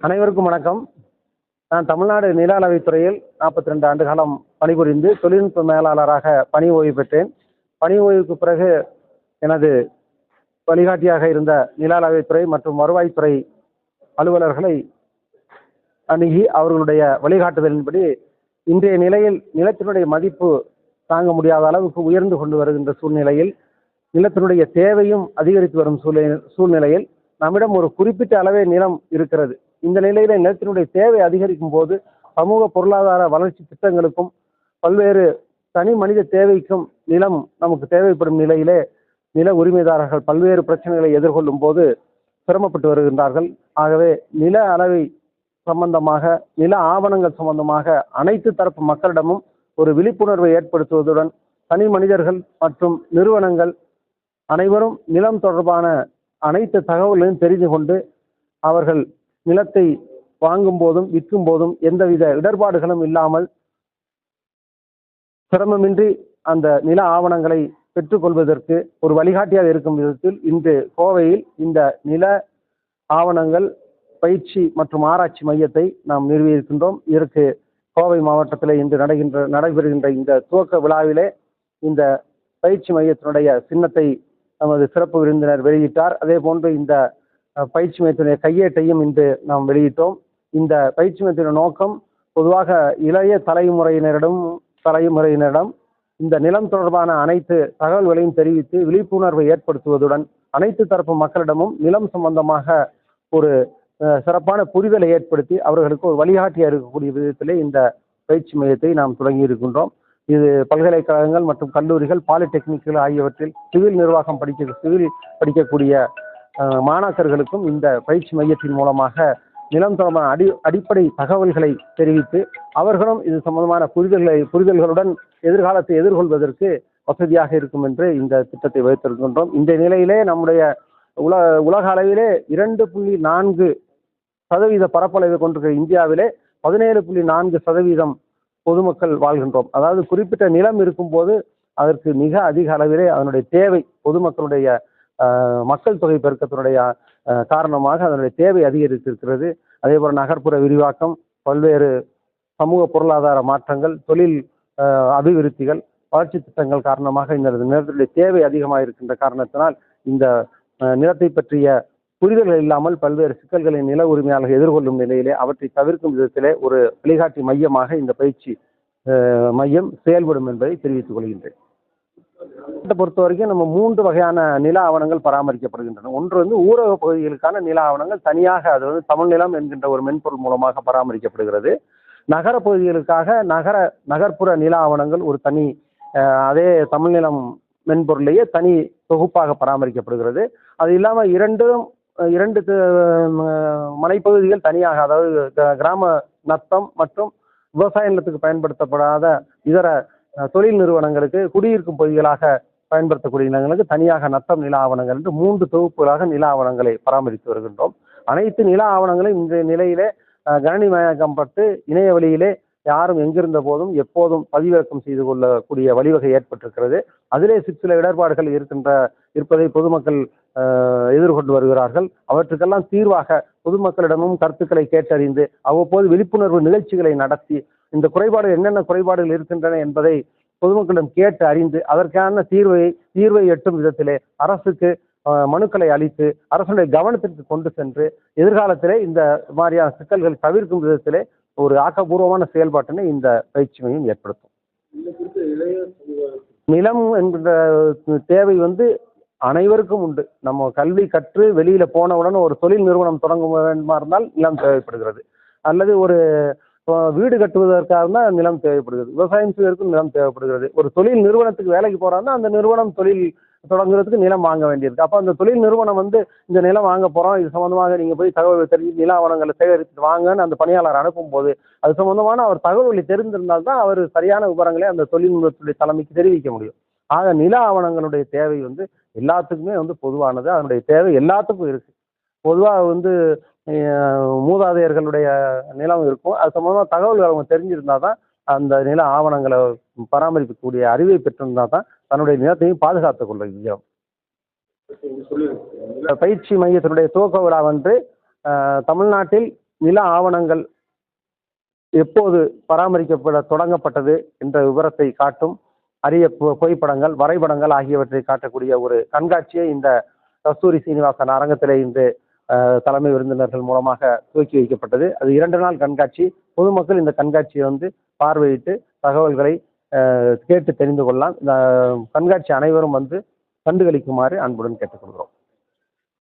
அனைவருக்கும் வணக்கம். நான் தமிழ்நாடு நில அளவைத்துறையில் நாற்பத்தி ரெண்டு ஆண்டு காலம் பணிபுரிந்து தொழில்நுட்ப மேலாளராக பணி ஓய்வு பெற்றேன். பணி ஓய்வுக்கு பிறகு எனது வழிகாட்டியாக இருந்த நில அளவைத்துறை மற்றும் வருவாய்த்துறை அலுவலர்களை அணுகி அவர்களுடைய வழிகாட்டுதலின்படி இன்றைய நிலையில் நிலத்தினுடைய மதிப்பு தாங்க முடியாத அளவுக்கு உயர்ந்து கொண்டு வருகின்ற சூழ்நிலையில் நிலத்தினுடைய தேவையும் அதிகரித்து வரும் சூழ்நிலை சூழ்நிலையில் நம்மிடம் ஒரு குறிப்பிட்ட அளவே நிலம் இருக்கிறது. இந்த நிலையில நிலத்தினுடைய தேவை அதிகரிக்கும் போது சமூக பொருளாதார வளர்ச்சி திட்டங்களுக்கும் பல்வேறு தனி மனித தேவைக்கும் நிலம் நமக்கு தேவைப்படும் நிலையிலே நில உரிமைதாரர்கள் பல்வேறு பிரச்சனைகளை எதிர்கொள்ளும் போது சிரமப்பட்டு வருகின்றார்கள். ஆகவே நில அளவை சம்பந்தமாக நில ஆவணங்கள் சம்பந்தமாக அனைத்து தரப்பு மக்களிடமும் ஒரு விழிப்புணர்வை ஏற்படுத்துவதுடன் தனி மனிதர்கள் மற்றும் நிறுவனங்கள் அனைவரும் நிலம் தொடர்பான அனைத்து தகவல்களையும் தெரிந்து கொண்டு அவர்கள் நிலத்தை வாங்கும் போதும் விற்கும் போதும் எந்தவித இடர்பாடுகளும் இல்லாமல் சிரமமின்றி அந்த நில ஆவணங்களை பெற்றுக்கொள்வதற்கு ஒரு வழிகாட்டியாக இருக்கும் விதத்தில் இன்று கோவையில் இந்த நில ஆவணங்கள் பயிற்சி மற்றும் ஆராய்ச்சி மையத்தை நாம் நிறுவியிருக்கின்றோம். இதற்கு கோவை மாவட்டத்தில் இன்று நடைகின்ற நடைபெறுகின்ற இந்த துவக்க விழாவிலே இந்த பயிற்சி மையத்தினுடைய சின்னத்தை நமது சிறப்பு விருந்தினர் வெளியிட்டார். அதே போன்று இந்த பயிற்சி மையத்தினுடைய கையேட்டையும் இன்று நாம் வெளியிட்டோம். இந்த பயிற்சி மையத்தின நோக்கம் பொதுவாக இளைய தலைமுறையினரிடம் தலைமுறையினரிடம் இந்த நிலம் தொடர்பான அனைத்து தகவல்களையும் தெரிவித்து விழிப்புணர்வை ஏற்படுத்துவதுடன் அனைத்து தரப்பு மக்களிடமும் நிலம் சம்பந்தமாக ஒரு சிறப்பான புரிதலை ஏற்படுத்தி அவர்களுக்கு ஒரு வழிகாட்டியாக இருக்கக்கூடிய விதத்திலே இந்த பயிற்சி மையத்தை நாம் தொடங்கி இருக்கின்றோம். இது பல்கலைக்கழகங்கள் மற்றும் கல்லூரிகள் பாலிடெக்னிக்குகள் ஆகியவற்றில் சிவில் நிர்வாகம் படிக்க சிவில் படிக்கக்கூடிய மாணாக்கர்களுக்கும் இந்த பயிற்சி மையத்தின் மூலமாக நிலம் தொடர்பான அடி அடிப்படை தகவல்களை தெரிவித்து அவர்களும் இது சம்பந்தமான புரிதல்களை புரிதல்களுடன் எதிர்காலத்தை எதிர்கொள்வதற்கு வசதியாக இருக்கும் என்று இந்த திட்டத்தை வைத்திருக்கின்றோம். இந்த நிலையிலே நம்முடைய உல உலக அளவிலே இரண்டு புள்ளி நான்கு சதவீத பரப்பளவை கொண்டிருக்கிற இந்தியாவிலே பதினேழு புள்ளி நான்கு சதவீதம் பொதுமக்கள் வாழ்கின்றோம். அதாவது குறிப்பிட்ட நிலம் இருக்கும்போது அதற்கு மிக அதிக அளவிலே அதனுடைய தேவை பொதுமக்களுடைய மக்கள் தொகை பெருக்கத்தினுடைய காரணமாக அதனுடைய தேவை அதிகரித்திருக்கிறது. அதே போல நகர்ப்புற விரிவாக்கம் பல்வேறு சமூக பொருளாதார மாற்றங்கள் தொழில் அபிவிருத்திகள் வளர்ச்சி திட்டங்கள் காரணமாக இந்த நிலத்தினுடைய தேவை அதிகமாக இருக்கின்ற காரணத்தினால் இந்த நிலத்தை பற்றிய புரிதல்கள் இல்லாமல் பல்வேறு சிக்கல்களை நில உரிமையாளர்கள் எதிர்கொள்ளும் நிலையிலே அவற்றை தவிர்க்கும் விதத்திலே ஒரு வழிகாட்டி மையமாக இந்த பயிற்சி மையம் செயல்படும் என்பதை தெரிவித்துக் கொள்கின்றேன். பொறுத்த வரைக்கும் நம்ம மூன்று வகையான நில ஆவணங்கள் பராமரிக்கப்படுகின்றன. ஒன்று வந்து ஊரக பகுதிகளுக்கான நில ஆவணங்கள் தனியாக அது வந்து தமிழ் நிலம் என்கின்ற ஒரு மென்பொருள் மூலமாக பராமரிக்கப்படுகிறது. நகர பகுதிகளுக்காக நகர நகர்ப்புற நில ஆவணங்கள் ஒரு தனி அதே தமிழ் நிலம் மென்பொருளையே தனி தொகுப்பாக பராமரிக்கப்படுகிறது. அது இல்லாமல் இரண்டும் இரண்டு மலைப்பகுதிகள் தனியாக அதாவது க- கிராம நத்தம் மற்றும் விவசாய நிலத்துக்கு பயன்படுத்தப்படாத இதர தொழில் நிறுவனங்களுக்கு குடியிருக்கும் பகுதிகளாக பயன்படுத்தக்கூடிய நிலங்களுக்கு தனியாக நத்தம் நில ஆவணங்கள் என்று மூன்று தொகுப்புகளாக நில ஆவணங்களை பராமரித்து வருகின்றோம். அனைத்து நில ஆவணங்களும் இன்றைய நிலையிலே அஹ், கணினிமயமாக்கப்பட்டு இணைய வழியிலே யாரும் எங்கிருந்த போதும் எப்போதும் பதிவிறக்கம் செய்து கொள்ளக்கூடிய வழிவகை ஏற்பட்டிருக்கிறது. அதிலே சில சில இடர்பாடுகள் இருக்கின்ற இருப்பதை பொதுமக்கள் எதிர்கொண்டு வருகிறார்கள். அவற்றுக்கெல்லாம் தீர்வாக பொதுமக்களிடமும் கருத்துக்களை கேட்டறிந்து அவ்வப்போது விழிப்புணர்வு நிகழ்ச்சிகளை நடத்தி இந்த குறைபாடுகள் என்னென்ன குறைபாடுகள் இருக்கின்றன என்பதை பொதுமக்களிடம் கேட்டு அறிந்து அதற்கான தீர்வை தீர்வை எட்டும் விதத்திலே அரசுக்கு மனுக்களை அளித்து அரசுடைய கவனத்திற்கு கொண்டு சென்று எதிர்காலத்திலே இந்த மாதிரியான சிக்கல்கள் தவிர்க்கும் விதத்திலே ஒரு ஆக்கப்பூர்வமான செயல்பாட்டினை இந்த பயிற்சி மையம் ஏற்படுத்தும். நிலம் என்ற தேவை வந்து அனைவருக்கும் உண்டு. நம்ம கல்வி கற்று வெளியில போனவுடன் ஒரு தொழில் நிறுவனம் தொடங்க வேண்டுமா இருந்தால் நிலம் தேவைப்படுகிறது. அல்லது ஒரு வீடு கட்டுவதற்காக தான் நிலம் தேவைப்படுகிறது. விவசாயம் செய்வதற்கும் நிலம் தேவைப்படுகிறது. ஒரு தொழில் நிறுவனத்துக்கு வேலைக்கு போறாங்கன்னா அந்த நிறுவனம் தொழில் தொடங்குறதுக்கு நிலம் வாங்க வேண்டியிருக்கு. அப்போ அந்த தொழில் நிறுவனம் வந்து இந்த நிலம் வாங்க போகிறோம் இது சம்மந்தமாக நீங்கள் போய் தகவல் தெரிஞ்சு நில ஆவணங்களை சேகரித்து வாங்கன்னு அந்த பணியாளர் அனுப்பும்போது அது சம்மந்தமான அவர் தகவல்களை தெரிந்திருந்தால் தான் அவர் சரியான விவரங்களை அந்த தொழில்நுட்பத்துடைய தலைமைக்கு தெரிவிக்க முடியும். ஆக நில ஆவணங்களுடைய தேவை வந்து எல்லாத்துக்குமே வந்து பொதுவானது. அதனுடைய தேவை எல்லாத்துக்கும் இருக்குது பொதுவாக வந்து மூதாதையர்களுடைய நிலம் இருக்கும். அது சம்மந்தமாக தகவல்கள் அவங்க தெரிஞ்சிருந்தால் தான் அந்த நில ஆவணங்களை பராமரிக்கக்கூடிய அறிவை பெற்றிருந்தால் தான் தன்னுடைய நிலத்தையும் பாதுகாத்துக் கொள்ள இயலும். பயிற்சி மையத்தினுடைய துவக்க விழா வந்து தமிழ்நாட்டில் நில ஆவணங்கள் எப்போது பராமரிக்கப்பட தொடங்கப்பட்டது என்ற விவரத்தை காட்டும் அரிய பு- புகைப்படங்கள் வரைபடங்கள் ஆகியவற்றை காட்டக்கூடிய ஒரு கண்காட்சியை இந்த கஸ்தூரி சீனிவாசன் அரங்கத்திலே இன்று தலைமை விருந்தினர்கள் மூலமாக துவக்கி வைக்கப்பட்டது. அது இரண்டு நாள் கண்காட்சி. பொதுமக்கள் இந்த கண்காட்சியை வந்து பார்வையிட்டு தகவல்களை கேட்டு தெரிந்து கொள்ளலாம். இந்த கண்காட்சி அனைவரும் வந்து கண்டுகளிக்குமாறு அன்புடன் கேட்டுக்கொள்கிறோம்.